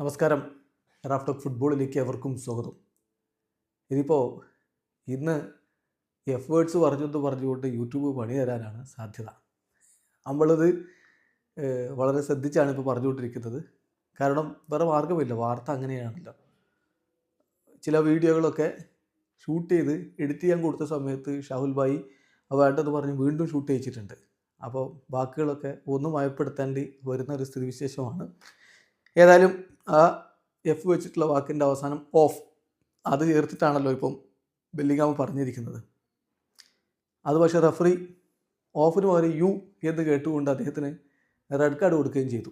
നമസ്കാരം. റാഫ്റ്റോക്ക് ഫുട്ബോളിലേക്ക് എവർക്കും സ്വാഗതം. ഇതിപ്പോൾ ഇന്ന് എഫ് വേർഡ്സ് പറഞ്ഞെന്ന് പറഞ്ഞുകൊണ്ട് യൂട്യൂബ് പണി തരാനാണ് സാധ്യത. നമ്മളത് വളരെ ശ്രദ്ധിച്ചാണ് ഇപ്പോൾ പറഞ്ഞുകൊണ്ടിരിക്കുന്നത്. കാരണം വേറെ മാർഗമില്ല വാർത്ത അങ്ങനെയാണല്ലോ. ചില വീഡിയോകളൊക്കെ ഷൂട്ട് ചെയ്ത് എഡിറ്റ് ചെയ്യാൻ കൊടുത്ത സമയത്ത് ഷാഹുൽ ഭായി വേണ്ടെന്ന് പറഞ്ഞ് വീണ്ടും ഷൂട്ട് ചെയ്യിച്ചിട്ടുണ്ട്. അപ്പോൾ ബാക്കികളൊക്കെ ഒന്നും മയപ്പെടുത്താണ്ട് വരുന്ന ഒരു സ്ഥിതിവിശേഷമാണ് ഏതായാലും ആ എഫ് വെച്ചിട്ടുള്ള വാക്കിന്റെ അവസാനം ഓഫ് അത് ചേർത്തിട്ടാണല്ലോ ഇപ്പം ബെല്ലിങ്ങാമ് പറഞ്ഞിരിക്കുന്നത്. അത് പക്ഷേ റഫറി ഓഫിന് പകരം യു എന്ന് കേട്ടുകൊണ്ട് അദ്ദേഹത്തിന് റെഡ് കാർഡ് കൊടുക്കുകയും ചെയ്തു.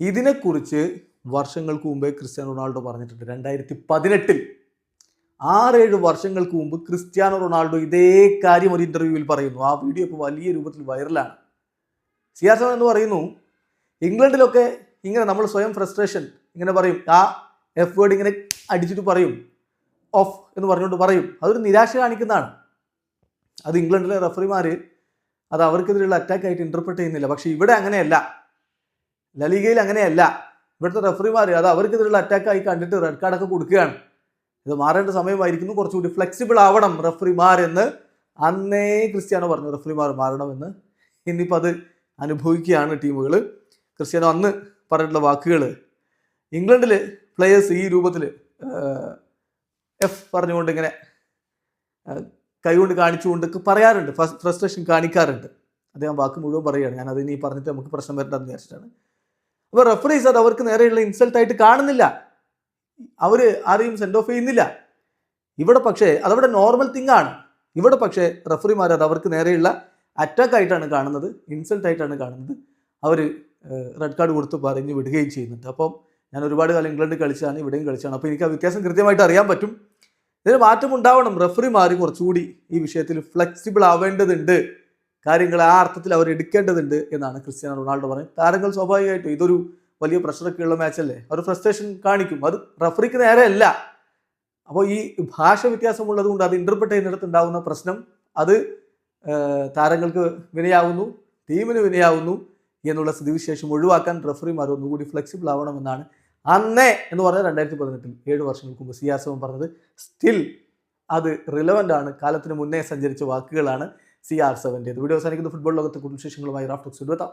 ഇതിനെക്കുറിച്ച് വർഷങ്ങൾക്ക് മുമ്പേ ക്രിസ്ത്യാനോ റൊണാൾഡോ പറഞ്ഞിട്ടുണ്ട്. രണ്ടായിരത്തി പതിനെട്ടിൽ ആറേഴ് വർഷങ്ങൾക്ക് മുമ്പ് ക്രിസ്ത്യാനോ റൊണാൾഡോ ഇതേ കാര്യം ഒരു ഇന്റർവ്യൂവിൽ പറയുന്നു. ആ വീഡിയോ ഇപ്പോൾ വലിയ രൂപത്തിൽ വൈറലാണ്. സി എന്ന് പറയുന്നു ഇംഗ്ലണ്ടിലൊക്കെ ഇങ്ങനെ നമ്മൾ സ്വയം ഫ്രസ്ട്രേഷൻ ഇങ്ങനെ പറയും ആ എഫ് വേർഡ് ഇങ്ങനെ അടിച്ചിട്ട് പറയും ഓഫ് എന്ന് പറഞ്ഞുകൊണ്ട് പറയും. അതൊരു നിരാശ കാണിക്കുന്നതാണ്. അത് ഇംഗ്ലണ്ടിലെ റഫറിമാർ അത് അവർക്കെതിരെയുള്ള അറ്റാക്ക് ആയിട്ട് ഇന്റർപ്രറ്റ് ചെയ്യുന്നില്ല. പക്ഷേ ഇവിടെ അങ്ങനെയല്ല. ലലിഗയിൽ അങ്ങനെയല്ല. ഇവിടുത്തെ റഫറിമാർ അത് അവർക്കെതിരെയുള്ള അറ്റാക്ക് ആയി കണ്ടിട്ട് റെഡ് കാർഡൊക്കെ കൊടുക്കുകയാണ്. ഇത് മാറേണ്ട സമയമായിരിക്കുന്നു. കുറച്ചുകൂടി ഫ്ലെക്സിബിൾ ആവണം റഫറിമാർ എന്ന് അന്നേ ക്രിസ്ത്യാനോ പറഞ്ഞു. റഫറിമാർ മാറണമെന്ന്. ഇന്നിപ്പോൾ അത് അനുഭവിക്കുകയാണ് ടീമുകൾ ക്രിസ്ത്യാനോ അന്ന് പറഞ്ഞിട്ടുള്ള വാക്കുകൾ ഇംഗ്ലണ്ടിൽ പ്ലെയേഴ്സ് ഈ രൂപത്തിൽ എഫ് പറഞ്ഞുകൊണ്ട് ഇങ്ങനെ കൈകൊണ്ട് കാണിച്ചുകൊണ്ട് പറയാറുണ്ട്. ഫ്രസ്ട്രേഷൻ കാണിക്കാറുണ്ട്. അദ്ദേഹം വാക്ക് മുഴുവൻ പറയുകയാണ്. ഞാൻ അതിനി പറഞ്ഞിട്ട് നമുക്ക് പ്രശ്നം വരണ്ടെന്ന് വിചാരിച്ചിട്ടാണ്. അപ്പോൾ റെഫറീസ് അത് അവർക്ക് നേരെയുള്ള ഇൻസൾട്ടായിട്ട് കാണുന്നില്ല. അവർ ആരെയും സെൻഡ് ഓഫ് ചെയ്യുന്നില്ല. ഇവിടെ പക്ഷേ അതവിടെ നോർമൽ തിങ് ആണ്. ഇവിടെ പക്ഷേ റെഫറിമാർ അത് അവർക്ക് നേരെയുള്ള അറ്റാക്കായിട്ടാണ് കാണുന്നത്. ഇൻസൾട്ടായിട്ടാണ് കാണുന്നത്. അവർ റെഡ് കാർഡ് കൊടുത്ത് പറഞ്ഞ് വിടുകയും ചെയ്യുന്നുണ്ട്. അപ്പം ഞാൻ ഒരുപാട് കാലം ഇംഗ്ലണ്ട് കളിച്ചാണ് ഇവിടെയും കളിച്ചാണ് അപ്പോൾ എനിക്ക് ആ വ്യത്യാസം കൃത്യമായിട്ട് അറിയാൻ പറ്റും. ഇതിന് മാറ്റം ഉണ്ടാവണം. റെഫറിമാർ കുറച്ചുകൂടി ഈ വിഷയത്തിൽ ഫ്ലെക്സിബിൾ ആവേണ്ടതുണ്ട്. കാര്യങ്ങൾ ആ അർത്ഥത്തിൽ അവർ എടുക്കേണ്ടതുണ്ട് എന്നാണ് ക്രിസ്ത്യാനോ റൊണാൾഡോ പറയുന്നത്. താരങ്ങൾ സ്വാഭാവികമായിട്ടും ഇതൊരു വലിയ പ്രഷറൊക്കെ ഉള്ള മാച്ചല്ലേ? അവർ ഫ്രസ്ട്രേഷൻ കാണിക്കും. അത് റഫറിക്ക് നേരെ അല്ല. അപ്പോൾ ഈ ഭാഷ വ്യത്യാസമുള്ളത് കൊണ്ട് അത് ഇന്റർപ്രറ്റ് ചെയ്യുന്നിടത്ത് ഉണ്ടാകുന്ന പ്രശ്നം അത് താരങ്ങൾക്ക് വിനയാവുന്നു ടീമിന് വിനയാവുന്നു. എന്നുള്ള സ്ഥിതിവിശേഷം ഒഴിവാക്കാൻ റഫറിമാർ ഒന്നുകൂടി ഫ്ലെക്സിബിൾ ആവണമെന്നാണ് അന്നേ എന്ന് പറഞ്ഞാൽ രണ്ടായിരത്തി പതിനെട്ടിൽ ഏഴ് വർഷങ്ങൾക്ക് മുമ്പ് സിയാസവൻ പറഞ്ഞത്. സ്റ്റിൽ അത് റിലവന്റ് ആണ്. കാലത്തിന് മുന്നേ സഞ്ചരിച്ച വാക്കുകളാണ് സി ആർ സെവന്റേത് വീഡിയോ അവസാനിക്കുന്ന. ഫുട്ബോൾ ലോകത്തെ കൂടുതൽ വിശേഷങ്ങളുമായി റാഫ്റ്റോക്സ് എത്താം